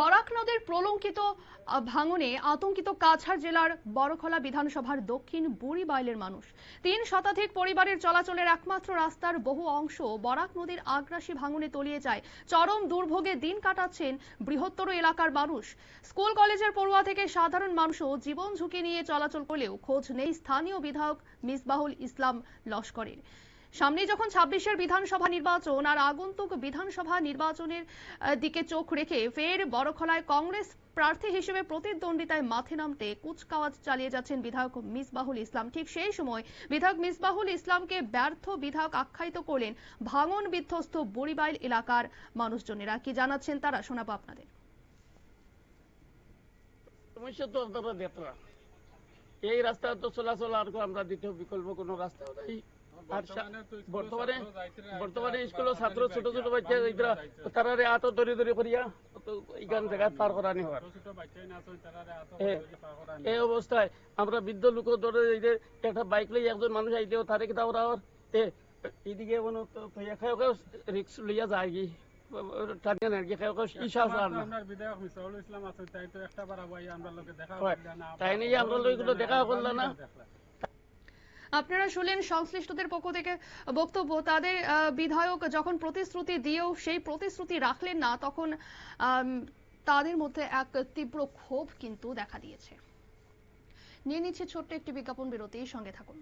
বরাক নদের প্রলঙ্কিত ভাঙনে আতঙ্কিত কাছাড় জেলার বড়খলা বিধানসভার দক্ষিণ বুড়িবাইলের মানুষ। তিন শতাধিক পরিবারের চলাচলের একমাত্র রাস্তার বহু অংশ বরাক নদীর আগ্রাসী ভাঙনে তলিয়ে যায়। চরম দুর্ভোগে দিন কাটাচ্ছেন বৃহত্তর এলাকার মানুষ। স্কুল, কলেজের পড়ুয়া থেকে সাধারণ মানুষও জীবন ঝুঁকি নিয়ে চলাচল করলেও খোঁজ নেই স্থানীয় বিধায়ক মিসবাহুল ইসলাম লস্করের। সামনে যখন ছাব্বিশের বিধানসভা নির্বাচন আর আগন্তুক বিধানসভা নির্বাচনের দিকে চোখ রেখে ফের বড়খলায় কংগ্রেস প্রার্থী হিসেবে প্রতিদ্বন্দ্বিতায় মাঠে নামতে কুচকাওয়াজ চালিয়ে যাচ্ছেন বিধায়ক মিসবাহুল ইসলাম। ঠিক সেই সময় বিধায়ক মিসবাহুল ইসলামকে ব্যর্থ বিধায়ক আখ্যায়িত করলেন ভাঙন বিধ্বস্ত বরিবাইল এলাকার মানুষজনেরা। কি জানাচ্ছেন তারা, শোনাবো আপনাদের। এই রাস্তা তো চলাচল আর আমরা দ্বিতীয় বিকল্প কোনো রাস্তা নাই। আর বর্তমানে বর্তমানে স্কুলের ছাত্র ছোট ছোট বাচ্চা যাইতরা তারারে আতো দরি দরি করিয়া এইখান জায়গা পার করানি হওয়ার এই অবস্থায় আমরা বৃদ্ধ লোক ধরে একটা বাইক লই একজন মানুষ আইতেও তারে কিতা ওরা এ এদিকে রিক্স লইয়া যায় কি ইচ্ছা আছে আর তাই একটা আমরা দেখা। করলাম না। আপনারা শুনলেন সংশ্লিষ্টদের পক্ষ থেকে বক্তব্য। তাদের বিধায়ক যখন প্রতিশ্রুতি দিয়েও সেই প্রতিশ্রুতি রাখলেন না, তখন তাদের মধ্যে এক তীব্র ক্ষোভ কিন্তু দেখা দিয়েছে। নিয়ে নিচ্ছে ছোট্ট একটি বিজ্ঞাপন বিরতি সঙ্গে থাকুন।